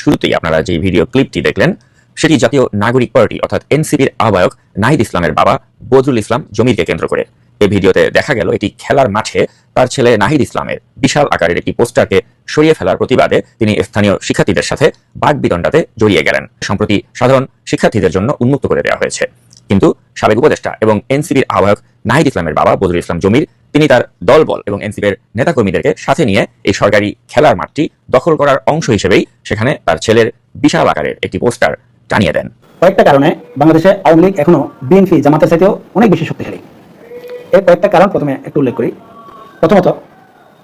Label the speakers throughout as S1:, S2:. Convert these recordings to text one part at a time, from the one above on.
S1: শুরুতেই আপনারা যে ভিডিও ক্লিপটি দেখলেন সেটি জাতীয় নাগরিক পার্টি, অর্থাৎ এনসিপির আহ্বায়ক নাহিদ ইসলামের বাবা বজরুল ইসলাম জমিরকে কেন্দ্র করে। এই ভিডিওতে দেখা গেল এটি খেলার মাঠে তার ছেলে নাহিদ ইসলামের বিশাল আকারের একটি পোস্টারকে সরিয়ে ফেলার প্রতিবাদে তিনি স্থানীয় শিক্ষার্থীদের সাথে বাঘ জড়িয়ে গেলেন। সম্প্রতি সাধারণ শিক্ষার্থীদের জন্য উন্মুক্ত করে দেওয়া হয়েছে। কিন্তু সাবেক উপদেষ্টা এবং এনসিপির আহ্বায়ক নাহিদ ইসলামের বাবা বদরুল ইসলাম জমির, তিনি তার দলবল এবং এনসিপির নেতাকর্মীদেরকে সাথে নিয়ে এই সরকারি খেলার মাঠটি দখল করার অংশ হিসেবেই সেখানে তার ছেলের বিশাল আকারের একটি পোস্টার টানিয়ে দেন।
S2: কয়েকটা কারণে বাংলাদেশে আওয়ামী লীগ এখনও বিএনপি জামাতের চাইতেও অনেক বেশি শক্তিশালী। এর কয়েকটা কারণ প্রথমে একটু উল্লেখ করি। প্রথমত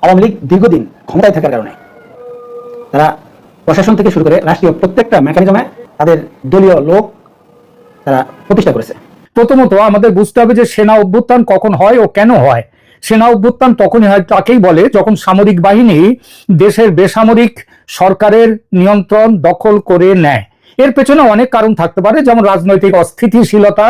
S2: আওয়ামী লীগ দীর্ঘদিন ক্ষমতায় থাকার কারণে তারা প্রশাসন থেকে শুরু করে রাষ্ট্রীয় প্রত্যেকটা মেকানিজমে তাদের দলীয় লোক তারা প্রতিষ্ঠা করেছে।
S3: প্রথমত আমাদের বুঝতে হবে যে সেনা অভ্যুত্থান কখন হয় ও কেন হয়। সেনা অভ্যুত্থান তখনই হয় তাকেই বলে যখন সামরিক বাহিনী দেশের বেসামরিক সরকারের নিয়ন্ত্রণ দখল করে নেয়। এর পেছনে অনেক কারণ থাকতে পারে, যেমন রাজনৈতিক অস্থিতিশীলতা,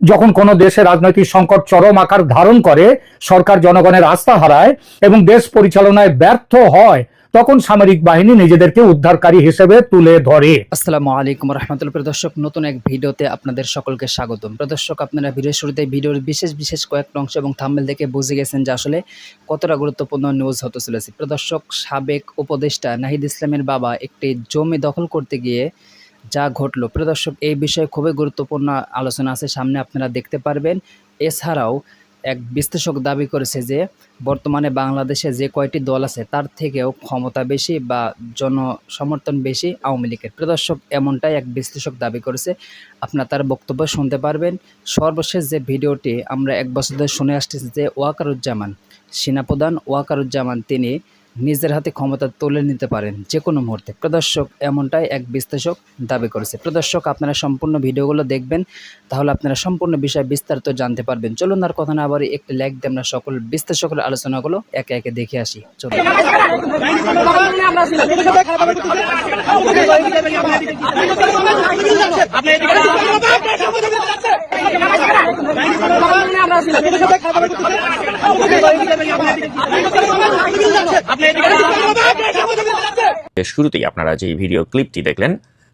S3: যখন কোনো দেশে রাজনৈতিক সংকট চরম আকার ধারণ করে, সরকার জনগণের আস্থা হারায় এবং দেশ পরিচালনায় ব্যর্থ হয়, তখন সামরিক বাহিনী নিজেদেরকে উদ্ধারকারী হিসেবে তুলে ধরে।
S4: আসসালামু আলাইকুম রহমতুল্লাহ। প্রদর্শক নতুন এক ভিডিওতে আপনাদের সকলকে স্বাগতম। প্রদর্শক আপনারা ভিডিওর শুরুতে ভিডিওর বিশেষ বিশেষ কয়েকটা অংশ এবং থাম্বেল দেখে বুঝে গেছেন যে আসলে কতটা গুরুত্বপূর্ণ নিউজ হতে চলেছে। প্রদর্শক সাবেক উপদেষ্টা নাহিদ ইসলামের বাবা একটি জমি দখল করতে গিয়ে যা ঘটলো। প্রদর্শক এই বিষয়ে খুবই গুরুত্বপূর্ণ আলোচনা আছে, সামনে আপনারা দেখতে পারবেন। এছাড়াও এক বিশ্লেষক দাবি করেছে যে, বর্তমানে বাংলাদেশে যে কয়টি দল আছে, তার থেকেও ক্ষমতা বেশি বা জনসমর্থন বেশি আওয়ামী লীগের। প্রদর্শক এমনটাই এক বিশ্লেষক দাবি করেছে। আপনারা তার বক্তব্য শুনতে পারবেন। সর্বশেষ যে ভিডিওটি আমরা এক বছর ধরে শুনে আসতেছি যে, ওয়াকারুজ্জামান, সেনাপ্রধান ওয়াকারুজ্জামান, তিনি নিজের হাতে ক্ষমতা তুলে নিতে পারেন যে কোনো মুহূর্তে। প্রদর্শক এমনটাই এক বিশ্লেষক দাবি করেছে। প্রদর্শক, আপনারা সম্পূর্ণ ভিডিওগুলো দেখবেন, তাহলে আপনারা সম্পূর্ণ বিষয় বিস্তারিত জানতে পারবেন। চলুন আর কথা না বাড়ি একটি লাইক দিয়ে আমরা সকল বিশ্লেষকের আলোচনাগুলো একে একে দেখে আসি। চলুন।
S1: এর শুরুতেই আপনারা যে ভিডিও ক্লিপটি দেখলেন,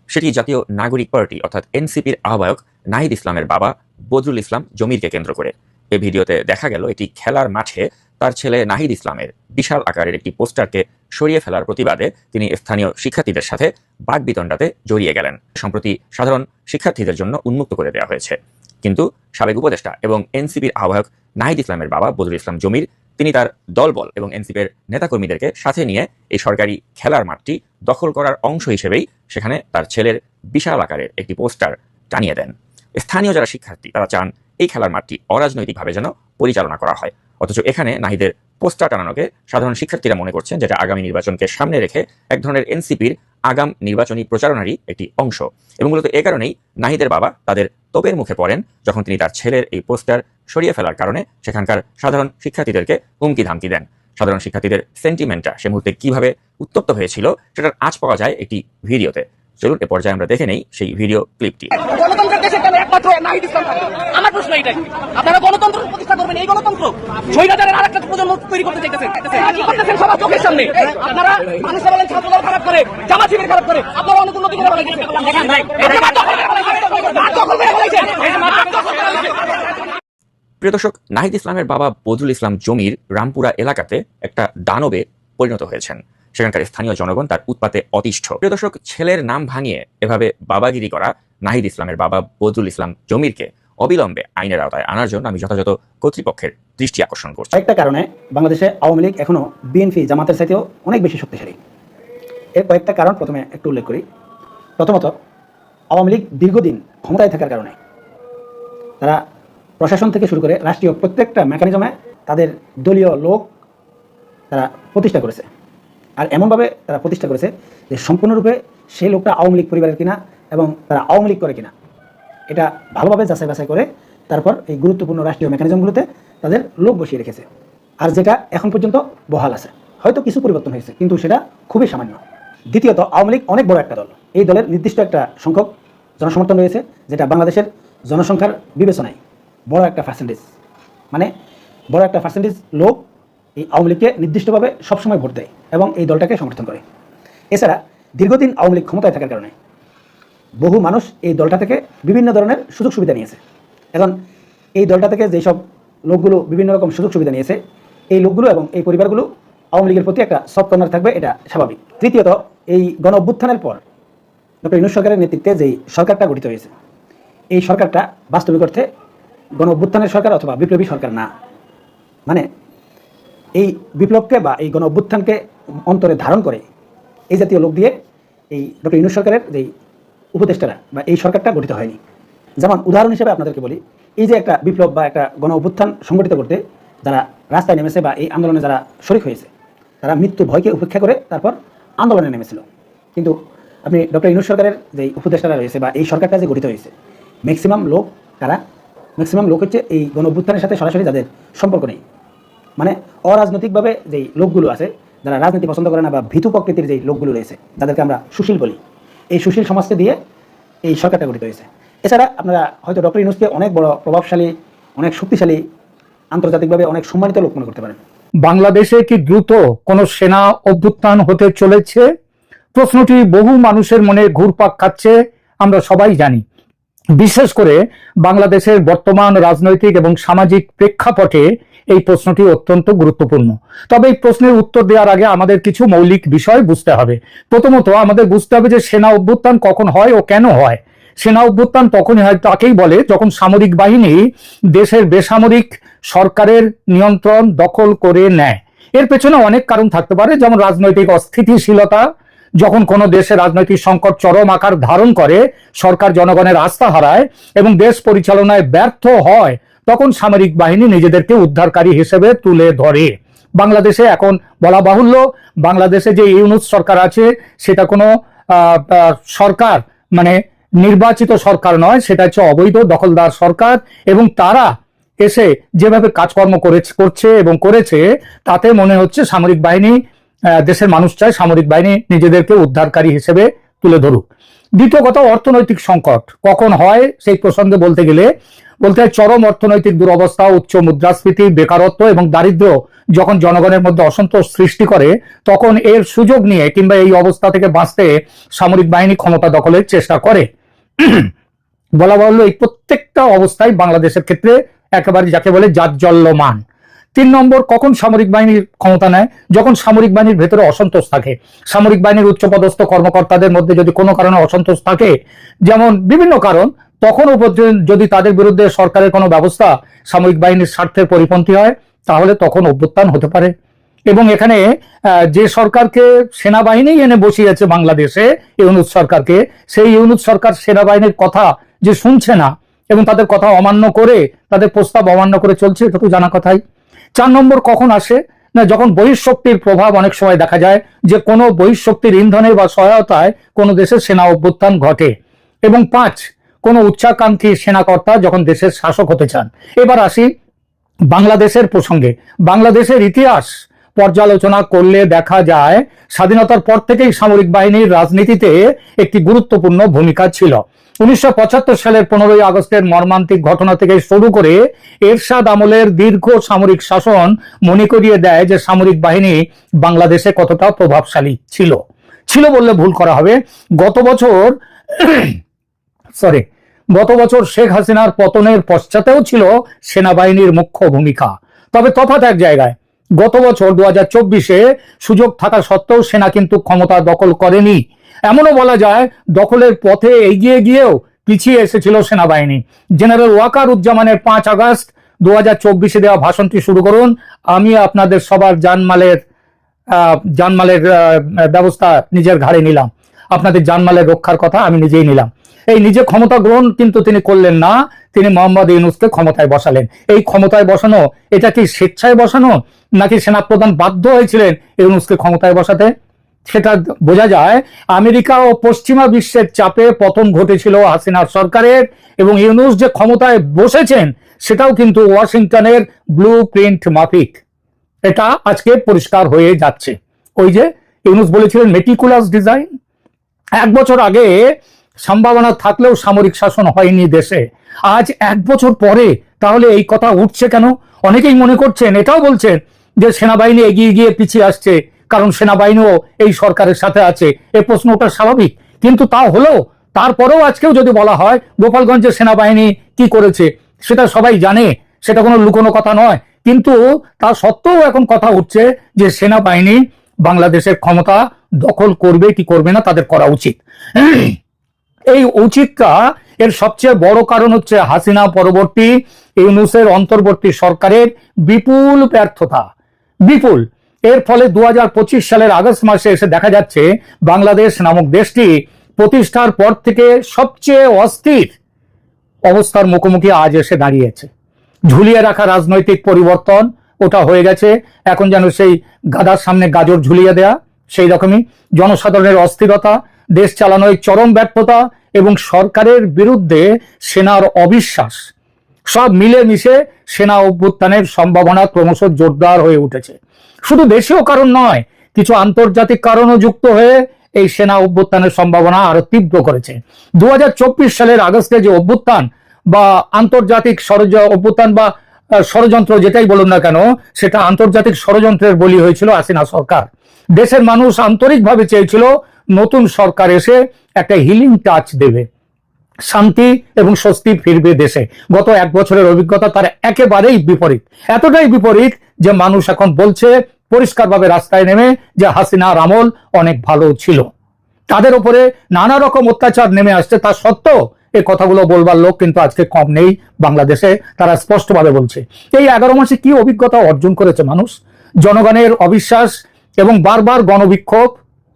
S1: সেটি জাতীয় নাগরিক পার্টি, অর্থাৎ এনসিপির আহ্বায়ক নাহিদ ইসলামের বাবা বদরুল ইসলাম জমিরকে কেন্দ্র করে। এই ভিডিওতে দেখা গেল এটি খেলার মাঠে তার ছেলে নাহিদ ইসলামের বিশাল আকারের একটি পোস্টারকে সরিয়ে ফেলার প্রতিবাদে তিনি স্থানীয় শিক্ষার্থীদের সাথে বাঘ বিতণ্ডাতে জড়িয়ে গেলেন। সম্প্রতি সাধারণ শিক্ষার্থীদের জন্য উন্মুক্ত করে দেওয়া হয়েছে। কিন্তু সাবেক উপদেষ্টা এবং এনসিপির আহ্বায়ক নাহিদ ইসলামের বাবা বদরুল ইসলাম জমির তিনি তার দলবল এবং এনসিপির নেতাকর্মীদেরকে সাথে নিয়ে এই সরকারি খেলার মাঠটি দখল করার অংশ হিসেবেই সেখানে তার ছেলের বিশাল আকারের একটি পোস্টার টানিয়ে দেন। স্থানীয় যারা শিক্ষার্থী, তারা চান এই খেলার মাঠটি অরাজনৈতিকভাবে যেন পরিচালনা করা হয়। অথচ এখানে নাহিদের পোস্টার টানানোকে সাধারণ শিক্ষার্থীরা মনে করছেন যেটা আগামী নির্বাচনকে সামনে রেখে এক ধরনের এনসিপির আগাম নির্বাচনী প্রচারণারই একটি অংশ। এবং মূলত এ কারণেই নাহিদের বাবা তাদের তোপের মুখে পড়েন, যখন তিনি তার ছেলের এই পোস্টার সরিয়ে ফেলার কারণে সেখানকার সাধারণ শিক্ষার্থীদেরকে হুমকি ধামকি দেন। সাধারণ শিক্ষার্থীদের সেন্টিমেন্টটা সে মুহূর্তে কীভাবে উত্তপ্ত হয়েছিল সেটার আজ পাওয়া যায় একটি ভিডিওতে। চলুন এ পর্যায়ে আমরা দেখে নেই সেই ভিডিও ক্লিপটি।
S5: একমাত্র নাহিদ ইসলাম থাকে আমার প্রশ্ন এটাই আপনারা গণতন্ত্র প্রতিষ্ঠা করবেন এই গণতন্ত্র স্বৈরাচারের আর একটা প্রজন্ম তৈরি করতে চাইতেছেন করতেছেন সবার চোখের সামনে। আপনারা মানুষ বলেন খারাপ করে জামা শিবির খারাপ করে আপনারা অনেক উন্নতি করে।
S1: প্রিয় দর্শক নাহিদ ইসলামের বাবা বজরুল ইসলাম জমির রামপুরা এলাকাতে একটা দানবে পরিণত হয়েছেন। সেখানকার স্থানীয় জনগণ তার উৎপাতে অতিষ্ঠ। প্রিয় দর্শক ছেলের নাম ভাঙিয়ে এভাবে বাবাগিরি করা নাহিদ ইসলামের বাবা বজরুল ইসলাম জমিরকে অবিলম্বে আইনের আওতায় আনার জন্য আমি যথাযথ কর্তৃপক্ষের দৃষ্টি আকর্ষণ করছি।
S2: কয়েকটা কারণে বাংলাদেশে আওয়ামী লীগ এখনও বিএনপি জামাতের চাইতেও অনেক বেশি শক্তিশালী। এর কয়েকটা কারণ প্রথমে একটু উল্লেখ করি। প্রথমত, আওয়ামী লীগ দীর্ঘদিন ক্ষমতায় থাকার কারণে তারা প্রশাসন থেকে শুরু করে রাষ্ট্রীয় প্রত্যেকটা মেকানিজমে তাদের দলীয় লোক তারা প্রতিষ্ঠা করেছে। আর এমনভাবে তারা প্রতিষ্ঠা করেছে যে সম্পূর্ণরূপে সেই লোকটা আওয়ামী লীগ পরিবারের কিনা এবং তারা আওয়ামী লীগ করে কিনা, এটা ভালোভাবে যাচাই বাছাই করে তারপর এই গুরুত্বপূর্ণ রাষ্ট্রীয় মেকানিজমগুলোতে তাদের লোক বসিয়ে রেখেছে। আর যেটা এখন পর্যন্ত বহাল আছে। হয়তো কিছু পরিবর্তন হয়েছে, কিন্তু সেটা খুবই সামান্য। দ্বিতীয়ত, আওয়ামী লীগ অনেক বড় একটা দল। এই দলের নির্দিষ্ট একটা সংখ্যক জনসমর্থন রয়েছে, যেটা বাংলাদেশের জনসংখ্যার বিবেচনায় বড় একটা পার্সেন্টেজ মানে বড় একটা পার্সেন্টেজ লোক এই আওয়ামী লীগকে নির্দিষ্টভাবে সবসময় ভোট দেয় এবং এই দলটাকে সমর্থন করে। এছাড়া দীর্ঘদিন আওয়ামী লীগ ক্ষমতায় থাকার কারণে বহু মানুষ এই দলটা থেকে বিভিন্ন ধরনের সুযোগ সুবিধা নিয়েছে। এখন এই দলটা থেকে যেসব লোকগুলো বিভিন্ন রকম সুযোগ সুবিধা নিয়েছে, এই লোকগুলো এবং এই পরিবারগুলো আওয়ামী লীগের প্রতি একটা সফট কর্নার থাকবে, এটা স্বাভাবিক। তৃতীয়ত, এই গণ অভ্যুত্থানের পর ডক্টর ইউনুস সরকারের নেতৃত্বে যেই সরকারটা গঠিত হয়েছে, এই সরকারটা বাস্তবিক অর্থে গণ অভ্যুত্থানের সরকার অথবা বিপ্লবী সরকার না। মানে এই বিপ্লবকে বা এই গণ অভ্যুত্থানকে অন্তরে ধারণ করে এই জাতীয় লোক দিয়ে এই ডক্টর ইউনুস সরকারের যেই উপদেষ্টারা বা এই সরকারটা গঠিত হয়নি। যেমন উদাহরণ হিসেবে আপনাদেরকে বলি, এই যে একটা বিপ্লব বা একটা গণ অভ্যুত্থান সংগঠিত করতে যারা রাস্তায় নেমেছে বা এই আন্দোলনে যারা শরিক হয়েছে, তারা মৃত্যু ভয়কে উপেক্ষা করে তারপর আন্দোলনে নেমেছিল। কিন্তু আপনি ডক্টর ইউনুস সরকারের যে উপদেষ্টারা রয়েছে বা এই সরকারটা যে গঠিত হয়েছে ম্যাক্সিমাম লোক তারা ম্যাক্সিমাম লোক হচ্ছে এই গণ অভ্যুত্থানের সাথে সরাসরি যাদের সম্পর্ক নেই। মানে অরাজনৈতিকভাবে যেই লোকগুলো আছে, যারা রাজনীতি পছন্দ করে না বা ভীতু প্রকৃতির যেই লোকগুলো রয়েছে যাদেরকে আমরা সুশীল বলি। এই সুশীল সমাজকে দিয়ে এই সরকারটা গঠিত হয়েছে। এছাড়া আপনারা হয়তো ডক্টর ইউনুসকে অনেক বড় প্রভাবশালী, অনেক শক্তিশালী, আন্তর্জাতিকভাবে অনেক সম্মানিত লোক মনে করতে পারেন।
S3: বাংলাদেশে কি দ্রুত কোনো সেনা অভ্যুত্থান হতে চলেছে? প্রশ্নটি বহু মানুষের মনে ঘুরপাক খাচ্ছে, আমরা সবাই জানি। বিশেষ করে বাংলাদেশের বর্তমান রাজনৈতিক এবং সামাজিক প্রেক্ষাপটে এই প্রশ্নটি অত্যন্ত গুরুত্বপূর্ণ। তবে এই প্রশ্নের উত্তর দেওয়ার আগে আমাদের কিছু মৌলিক বিষয় বুঝতে হবে। প্রথমত, আমাদের বুঝতে হবে যে সেনা অভ্যুত্থান কখন হয় ও কেন হয়। সেনা অভ্যুত্থান তখনই হয় তাকেই বলে যখন সামরিক বাহিনী দেশের বেসামরিক সরকারের নিয়ন্ত্রণ দখল করে নেয়। এর পেছনে অনেক কারণ থাকতে পারে, যেমন রাজনৈতিক অস্থিতিশীলতা, যখন কোনো দেশে রাজনৈতিক সংকট চরম আকার ধারণ করে, সরকার জনগণের আস্থা হারায় এবং দেশ পরিচালনায় ব্যর্থ হয় তখন সামরিক বাহিনী নিজেদেরকে উদ্ধারকারী হিসেবে তুলে ধরে। বাংলাদেশে এখন বলা বাহুল্য, বাংলাদেশে যে ইউনুস সরকার আছে, সেটা কোনো সরকার মানে নির্বাচিত সরকার নয়, সেটা হচ্ছে অবৈধ দখলদার সরকার এবং তারা এসে যেভাবে কাজকর্ম করেছে, করছে এবং করেছে, তাতে মনে হচ্ছে সামরিক বাহিনী দেশের মানুষ চায় সামরিক বাহিনী নিজেদেরকে উদ্ধারকারী হিসেবে তুলে ধরুক। দ্বিতীয় কথা, অর্থনৈতিক সংকট। কখন হয় সেই প্রসঙ্গে বলতে গেলে, বলতে হয় চরম অর্থনৈতিক দুরবস্থা, উচ্চ মুদ্রাস্ফীতি, বেকারত্ব এবং দারিদ্র্য যখন জনগণের মধ্যে অসন্তোষ সৃষ্টি করে, তখন এর সুযোগ নিয়ে কিংবা এই অবস্থা থেকে বাঁচতে সামরিক বাহিনী ক্ষমতা দখলের চেষ্টা করে। বলা বাহুল্য, এই প্রত্যেকটা অবস্থায় বাংলাদেশের ক্ষেত্রে একেবারে যাকে বলে জাজ্জল্যমান তিন নম্বর, কখন সামরিক বাহিনীর ক্ষমতা নেয়? যখন সামরিক বাহিনীর ভেতরে অসন্তোষ থাকে। সামরিক বাহিনীর উচ্চপদস্থ কর্মকর্তাদের মধ্যে যদি কোনো কারণে অসন্তোষ থাকে, যেমন বিভিন্ন কারণ, তখন যদি তাদের বিরুদ্ধে সরকারের কোনো ব্যবস্থা সামরিক বাহিনীর স্বার্থের পরিপন্থী হয়, তাহলে তখন অভ্যুত্থান হতে পারে। এবং এখানে যে সরকারকে সেনাবাহিনী এনে বসিয়েছে বাংলাদেশে, ইউনুস সরকারকে, সেই ইউনুস সরকার সেনাবাহিনীর কথা যে শুনছে না এবং তাদের কথা অমান্য করে, তাদের প্রস্তাব অমান্য করে চলছে, এটা তো জানা কথাই। চার নম্বর কখন আসে? না, যখন বহিঃশক্তির প্রভাব অনেক সময় দেখা যায় যে কোনো বহিঃশক্তির ইন্ধনে বা সহায়তায় কোনো দেশের সেনা অভ্যুত্থান ঘটে। এবং পাঁচ, কোনো উচ্চাকাঙ্ক্ষী সেনাকর্তা যখন দেশের শাসক হতে চান। এবার আসি বাংলাদেশের প্রসঙ্গে। বাংলাদেশের ইতিহাস পর্যালোচনা করলে দেখা যায় স্বাধীনতার পর থেকেই সামরিক বাহিনীর রাজনীতিতে একটি গুরুত্বপূর্ণ ভূমিকা ছিল। উনিশশো পঁচাত্তর সালের পনেরোই আগস্টের মর্মান্তিক ঘটনা থেকে শুরু করে এরশাদ আমলের দীর্ঘ সামরিক শাসন মনে করিয়ে দেয় যে সামরিক বাহিনী বাংলাদেশে কতটা প্রভাবশালী ছিল। ছিল বললে ভুল করা হবে। গত বছর সরি গত বছর শেখ হাসিনার পতনের পশ্চাতেও ছিল সেনাবাহিনীর মুখ্য ভূমিকা। তবে তফাৎ এক জায়গায়। গত বছর দু হাজার চব্বিশে সুযোগ থাকা সত্ত্বেও সেনা কিন্তু ক্ষমতা দখল করেনি। এমনও বলা যায় দখলের পথে এগিয়ে গিয়েও পিছিয়ে এসেছিল সেনাবাহিনী। জেনারেল ওয়াকার উজ্জামানের পাঁচ আগস্ট দু হাজার চব্বিশে দেওয়া ভাষণটি শুরু করুন। আমি আপনাদের সবার জানমালের জানমালের ব্যবস্থা নিজের ঘাড়ে নিলাম। আপনাদের জানমালের রক্ষার কথা আমি নিজেই নিলাম। এই নিজে ক্ষমতা গ্রহণ কিন্তু তিনি করলেন না। তিনি মোহাম্মদ ইউনুসকে ক্ষমতায় বসালেন। এই ক্ষমতায় বসানো, এটা কি স্বেচ্ছায় বসানো, নাকি সেনাপ্রধান বাধ্য হয়েছিলেন ইউনুসকে ক্ষমতায় বসাতে? সেটা বোঝা যায়, আমেরিকা ও পশ্চিমা বিশ্বের চাপে পতন ঘটেছিল হাসিনার সরকারের, এবং ইউনুস যে ক্ষমতায় বসেছেন, সেটাও কিন্তু ওয়াশিংটনের ব্লু প্রিন্ট মাফিক। এটা আজকে পরিষ্কার হয়ে যাচ্ছে। ওই যে ইউনুস বলেছিলেন মেটিকুলাস ডিজাইন এক বছর আগে সম্ভাবনা থাকলেও সামরিক শাসন হয়নি দেশে। আজ এক বছর পরে তাহলে এই কথা উঠছে কেন? অনেকেই মনে করছেন, এটাও বলছেন যে সেনাবাহিনী এগিয়ে গিয়ে পিছিয়ে আসছে, কারণ সেনাবাহিনীও এই সরকারের সাথে আছে। এ প্রশ্ন ওটা স্বাভাবিক। কিন্তু তা হলেও তারপরেও আজকেও যদি বলা হয়, গোপালগঞ্জের সেনাবাহিনী কি করেছে, সেটা সবাই জানে, সেটা কোনো লুকোনো কথা নয়। কিন্তু তা সত্ত্বেও এখন কথা উঠছে যে সেনাবাহিনী বাংলাদেশের ক্ষমতা দখল করবে কি করবে না, তাদের করা উচিত। এই উচিতটা এর সবচেয়ে বড় কারণ হচ্ছে হাসিনা পরবর্তী ইউনুসের অন্তর্বর্তী সরকারের বিপুল ব্যর্থতা। বিপুল। এর ফলে দু সালের আগস্ট মাসে এসে দেখা যাচ্ছে বাংলাদেশ নামক দেশটি প্রতিষ্ঠার পর থেকে সবচেয়ে অস্থির অবস্থার মুখোমুখি আজ এসে দাঁড়িয়েছে। ঝুলিয়ে রাখা রাজনৈতিক পরিবর্তন, ওটা হয়ে গেছে। এখন যেন সেই গাদার সামনে গাজর ঝুলিয়ে দেয়া, সেই রকমই। জনসাধারণের অস্থিরতা, দেশ চালানোয় চরম ব্যর্থতা এবং সরকারের বিরুদ্ধে সেনার অবিশ্বাস। সব মিলে মিশে সেনা অভ্যুত্থানের সম্ভাবনা ক্রমশ জোরদার হয়ে উঠেছে। শুধু দেশীয় কারণ নয়, কিছু আন্তর্জাতিক কারণও যুক্ত হয়ে এই সেনা অভ্যুত্থানের সম্ভাবনা আরও তীব্র করেছে। দু হাজার চব্বিশ সালের আগস্টে যে অভ্যুত্থান বা আন্তর্জাতিক ষড়য অভ্যুত্থান বা ষড়যন্ত্র যেটাই বলুন না কেন, সেটা আন্তর্জাতিক ষড়যন্ত্রের বলি হয়েছিল হাসিনা সরকার। দেশের মানুষ আন্তরিকভাবে চেয়েছিল নতুন সরকার এসে একটা হিলিং টাচ দেবে। শান্তি এবং স্বস্তি ফিরবে দেশে। গত এক বছরের অভিজ্ঞতা তার একেবারেই বিপরীত। এতটাই বিপরীত যে মানুষ এখন বলছে, পরিষ্কারভাবে রাস্তায় নেমে যে হাসিনার আমল অনেক ভালো ছিল। তাদের উপরে নানা রকম অত্যাচার নেমে আসছে, তা সত্ত্বেও এই কথাগুলো বলবার লোক কিন্তু আজকে কম নেই বাংলাদেশে, তারা স্পষ্টভাবে বলছে। এই এগারো মাসে কি অভিজ্ঞতা অর্জন করেছে মানুষ? জনগণের অবিশ্বাস এবং বারবার গণবিক্ষোভ,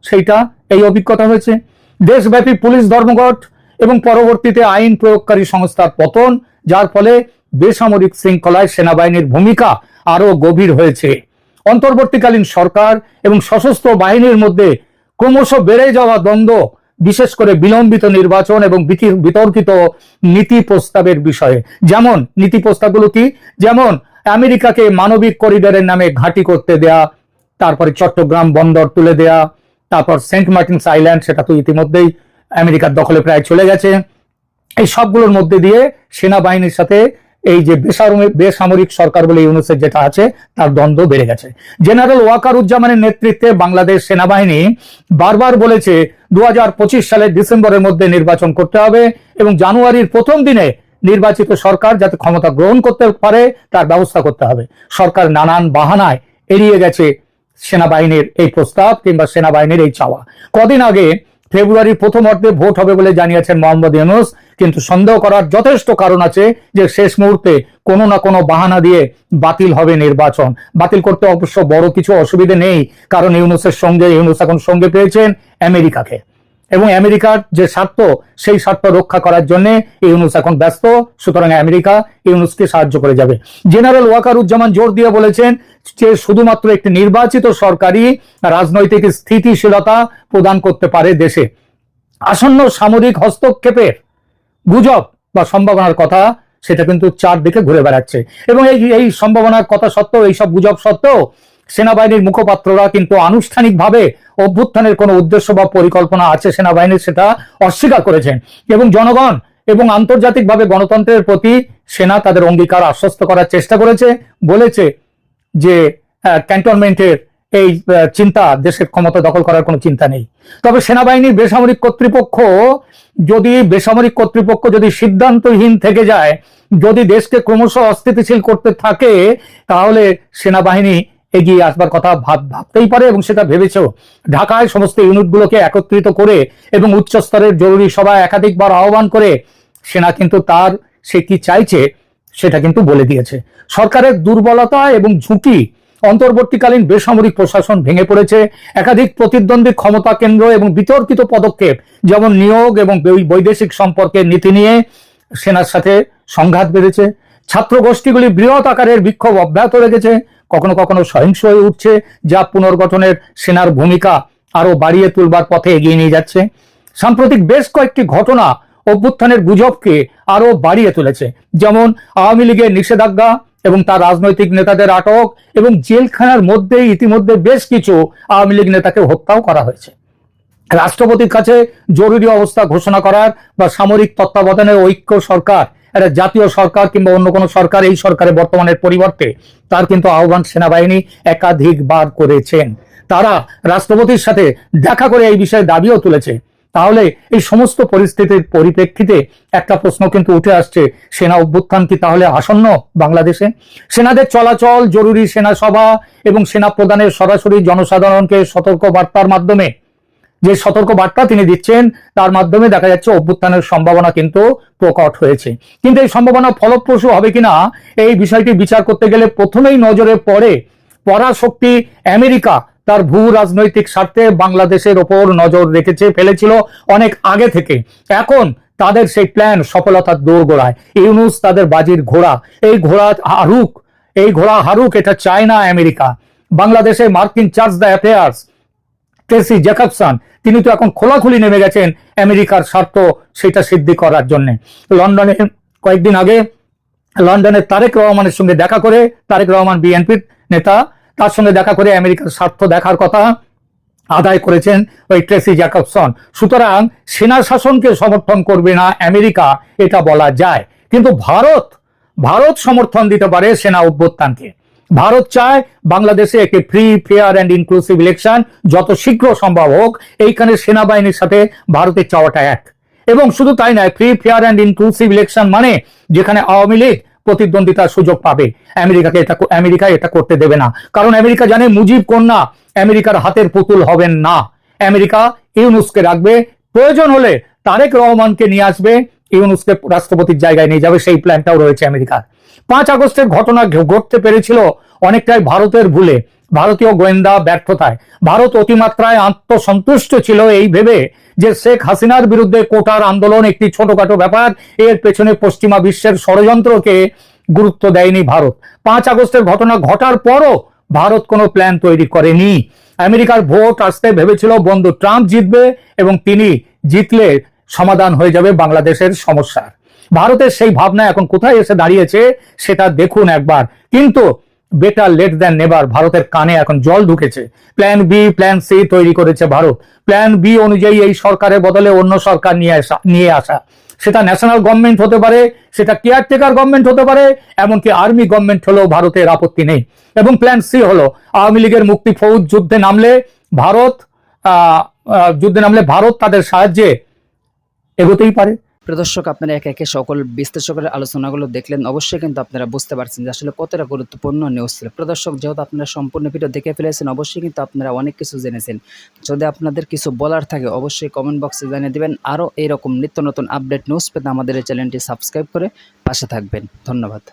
S3: সেইটা এই অভিজ্ঞতা হয়েছে। দেশব্যাপী পুলিশ ধর্মঘট এবং পরবর্তীতে আইন প্রয়োগকারী সংস্থার পতন, যার ফলে বেসামরিক শৃঙ্খলায় সেনাবাহিনীর ভূমিকা আরও গভীর হয়েছে। অন্তর্বর্তীকালীন সরকার এবং সশস্ত্র বাহিনীর মধ্যে ক্রমশ বেড়ে যাওয়া দ্বন্দ্ব, বিশেষ করে বিলম্বিত নির্বাচন এবং বিতর্কিত নীতি প্রস্তাবের বিষয়ে। যেমন, নীতি প্রস্তাবগুলো কি? যেমন, আমেরিকাকে মানবিক করিডোরের নামে ঘাঁটি করতে দেয়া, তারপরে চট্টগ্রাম বন্দর তুলে দেয়া তারপর সেন্ট মার্টিনস আইল্যান্ড, সেটা তো ইতিমধ্যেই আমেরিকার দখলে প্রায় চলে গেছে। এই সবগুলোর মধ্যে দিয়ে সেনাবাহিনীর সাথে এই যে বেসামরিক বেসামরিক সরকার বলে ইউনুসের যেটা আছে, তার দ্বন্দ্ব বেড়ে গেছে। জেনারেল ওয়াকারুজ্জামানের নেতৃত্বে বাংলাদেশ সেনাবাহিনী বারবার বলেছে, দুহাজার পঁচিশ সালের ডিসেম্বরের মধ্যে নির্বাচন করতে হবে এবং জানুয়ারির প্রথম দিনে নির্বাচিত সরকার যাতে ক্ষমতা গ্রহণ করতে পারে, তার ব্যবস্থা করতে হবে। সরকার নানান বাহানায় এড়িয়ে গেছে সেনাবাহিনীর এই প্রস্তাব কিংবা সেনাবাহিনীর এই চাওয়া। কদিন আগে ফেব্রুয়ারির প্রথম অর্ধে ভোট হবে বলে জানিয়েছেন মোহাম্মদ ইউনুস, কিন্তু সন্দেহ করার যথেষ্ট কারণ আছে যে শেষ মুহূর্তে কোনো না কোনো বাহানা দিয়ে বাতিল হবে নির্বাচন। বাতিল করতে অবশ্য বড় কিছু অসুবিধে নেই, কারণ ইউনুসের সঙ্গে, ইউনুস এখন সঙ্গে পেয়েছেন আমেরিকাকে। এবং আমেরিকার যে স্বার্থ, সেই স্বার্থ রক্ষা করার জন্য ইউনুস এখন ব্যস্ত। সুতরাং আমেরিকা ইউনুসকে সাহায্য করে যাবে। জেনারেল ওয়াকারুজ্জামান জোর দিয়ে বলেছেন যে শুধুমাত্র একটি নির্বাচিত সরকারি রাজনৈতিক স্থিতিশীলতা প্রদান করতে পারে দেশে। আসন্ন সামরিক হস্তক্ষেপের গুজব বা সম্ভাবনার কথা সেটা কিন্তু চারদিকে ঘুরে বেড়াচ্ছে। এবং এই এই সম্ভাবনার কথা সত্ত্বেও, এইসব গুজব সত্ত্বেও সেনাবাহিনীর মুখপাত্ররা কিন্তু আনুষ্ঠানিকভাবে অভ্যুত্থানের কোনো উদ্দেশ্য বা পরিকল্পনা আছে সেনাবাহিনীর সেটা অস্বীকার করেছেন। এবং জনগণ এবং আন্তর্জাতিকভাবে গণতন্ত্রের প্রতি সেনা তাদের অঙ্গীকার আশ্বস্ত করার চেষ্টা করেছে, বলেছে যে ক্যান্টনমেন্টের এই চিন্তা দেশের ক্ষমতা দখল করার কোনো চিন্তা নেই। তবে সেনাবাহিনীর বেসামরিক কর্তৃপক্ষ যদি, বেসামরিক কর্তৃপক্ষ যদি সিদ্ধান্তহীন থেকে যায়, যদি দেশকে ক্রমশ অস্থিতিশীল করতে থাকে, তাহলে সেনাবাহিনী এগিয়ে আসবার কথা ভাব, ভাবতেই পারে এবং সেটা ভেবেছেও। ঢাকায় সমস্ত ইউনিটগুলোকে একত্রিত করে এবং উচ্চস্তরের জরুরি সভা একাধিকবার আহ্বান করে সেনা কিন্তু তার, সে কি চাইছে সেটা কিন্তু বলে দিয়েছে। সরকারের দুর্বলতা এবং ঝুঁকি অন্তর্বর্তীকালীন বেসামরিক প্রশাসন ভেঙে পড়েছে। একাধিক প্রতিদ্বন্দ্বী ক্ষমতা কেন্দ্র এবং বিতর্কিত পদক্ষেপ, যেমন নিয়োগ এবং বৈদেশিক সম্পর্কের নীতি নিয়ে সেনার সাথে সংঘাত বেড়েছে ছাত্র গোষ্ঠীগুলি বৃহৎ আকারের বিক্ষোভ অব্যাহত রেখেছে। কখনো কখনো সহিংস হয়ে উঠছে, যা পুনর্গঠনের সেনার ভূমিকা আরও বাড়িয়ে তুলবার পথে এগিয়ে নিয়ে যাচ্ছে। সাম্প্রতিক বেশ কয়েকটি ঘটনা অভ্যুত্থানের গুজবকে আরও বাড়িয়ে তুলেছে। যেমন আওয়ামী লীগের নিষেধাজ্ঞা এবং তার রাজনৈতিক নেতাদের আটক এবং জেলখানার মধ্যেই ইতিমধ্যে বেশ কিছু আওয়ামী লীগ নেতাকে হত্যাও করা হয়েছে। রাষ্ট্রপতির কাছে জরুরি অবস্থা ঘোষণা করার বা সামরিক তত্ত্বাবধানের ঐক্য সরকার একটা জাতীয় সরকার কিংবা অন্য কোনো সরকার, এই সরকারের বর্তমানের পরিবর্তে তার কিন্তু আহ্বান সেনাবাহিনী একাধিকবার করেছেন। তারা রাষ্ট্রপতির সাথে দেখা করে এই বিষয়ে দাবিও তুলেছে। তাহলে এই সমস্ত পরিস্থিতির পরিপ্রেক্ষিতে একটা প্রশ্ন কিন্তু উঠে আসছে, সেনা অভ্যুত্থান কি তাহলে আসন্ন বাংলাদেশে? সেনাদের চলাচল, জরুরি সেনা সভা এবং সেনা প্রদানের সরাসরি জনসাধারণকে সতর্ক বার্তার মাধ্যমে যে সতর্ক বার্তা তিনি দিচ্ছেন, তার মাধ্যমে দেখা যাচ্ছে অভ্যুত্থানের সম্ভাবনা কিন্তু প্রকট হয়েছে। কিন্তু এই সম্ভাবনা ফলপ্রসূ হবে কিনা, এই বিষয়টি বিচার করতে গেলে প্রথমেই নজরে পড়ে পরাশক্তি আমেরিকা। তার ভূ রাজনৈতিক স্বার্থে বাংলাদেশের ওপর নজর রেখেছে, ফেলেছিল অনেক আগে থেকে। এখন তাদের সেই প্ল্যান সফলতার দোরগোড়ায়। ইউনুস তাদের বাজির ঘোড়া। এই ঘোড়া হারুক, এই ঘোড়া হারুক, এটা চায় না আমেরিকা। বাংলাদেশে মার্কিন chargé d'affaires. Tracey Jacobson, তিনি তো এখন খোলাখুলি নেমে গেছেন আমেরিকার স্বার্থ সেটা সিদ্ধি করার জন্য। লন্ডনে কয়েকদিন আগে লন্ডনের তারেক রহমানের সঙ্গে দেখা করে, তারেক রহমান বিএনপির নেতা, তার সঙ্গে দেখা করে আমেরিকার স্বার্থ দেখার কথা আদায় করেছেন ওই ট্রেসি জ্যাকবসন। সুতরাং সেনা শাসনকে সমর্থন করবে না আমেরিকা, এটা বলা যায়। কিন্তু ভারত ভারত সমর্থন দিতে পারে সেনা অভ্যুত্থানকে। ভারত চায় বাংলাদেশে একটি free fair and inclusive election যত শীঘ্র সম্ভব হোক, এইখানে সেনাবাহিনীর সাথে ভারতের চাওয়াটা এক। এবং শুধু তাই নয় free fair and inclusive election মানে যেখানে আওয়ামী লীগ প্রতিদ্বন্দ্বিতার সুযোগ পাবে। আমেরিকাকে এটা আমেরিকা এটা করতে দেবে না। কারণ আমেরিকা জানে মুজিব কন্যা আমেরিকার হাতের পুতুল হবেন না। আমেরিকা ইউনুসকে রাখবে। প্রয়োজন হলে তারেক রহমানকে নিয়ে আসবে। ইউনুসকে রাষ্ট্রপতির জায়গায় নিয়ে যাবে। সেই প্ল্যানটাও রয়েছে আমেরিকার। পাঁচ আগস্টের ঘটনা ঘটতে পেরেছিল অনেকটাই ভারতের ভুলে। ভারতীয় গোয়েন্দা ব্যর্থতায়। ভারত অতিমাত্রায় আত্মসন্তুষ্ট ছিল এই ভেবে যে শেখ হাসিনার বিরুদ্ধে কোটার আন্দোলন একটি ছোটখাটো ব্যাপার। এর পেছনে পশ্চিমা বিশ্বের ষড়যন্ত্রকে গুরুত্ব দেয়নি ভারত। পাঁচ আগস্টের ঘটনা ঘটার পরও ভারত কোনো প্ল্যান তৈরি করেনি। আমেরিকার ভোট আসতে ভেবেছিল বন্ধু ট্রাম্প জিতবে এবং তিনি জিতলে সমাধান হয়ে যাবে বাংলাদেশের সমস্যার। ভারতের সেই ভাবনা এখন কোথায় এসে দাঁড়িয়েছে সেটা দেখুন একবার। কিন্তু বেটার লেট দেন নেবার ভারতের কানে এখন জল ঢুকেছে। প্ল্যান বি প্ল্যান সি তৈরি করেছে ভারত। প্ল্যান বি অনুযায়ী এই সরকারের বদলে অন্য সরকার নিয়ে আসা নিয়ে আসা। সেটা ন্যাশনাল গভর্নমেন্ট হতে পারে, সেটা কেয়ারটেকার গভর্নমেন্ট হতে পারে, এমনকি আর্মি গভর্নমেন্ট হলেও ভারতের আপত্তি নেই। এবং প্ল্যান সি হলো, আওয়ামী লীগের মুক্তি ফৌজ যুদ্ধে নামলে ভারত যুদ্ধে নামলে ভারত তাদের সাহায্যে এগোতেই পারে।
S4: প্রদর্শক আপনারা একে একে সকল বিশ্লেষকের আলোচনাগুলো দেখলেন। অবশ্যই কিন্তু আপনারা বুঝতে পারছেন যে আসলে কতটা গুরুত্বপূর্ণ নিউজ ছিল। প্রদর্শক যেহেতু আপনারা সম্পূর্ণ ভিডিও দেখে ফেলেছেন, অবশ্যই কিন্তু আপনারা অনেক কিছু জেনেছেন। যদি আপনাদের কিছু বলার থাকে, অবশ্যই কমেন্ট বক্সে জানিয়ে দেবেন। আরও এরকম নিত্য নতুন আপডেট নিউজ পেতে আমাদের এই চ্যানেলটি সাবস্ক্রাইব করে পাশে থাকবেন। ধন্যবাদ।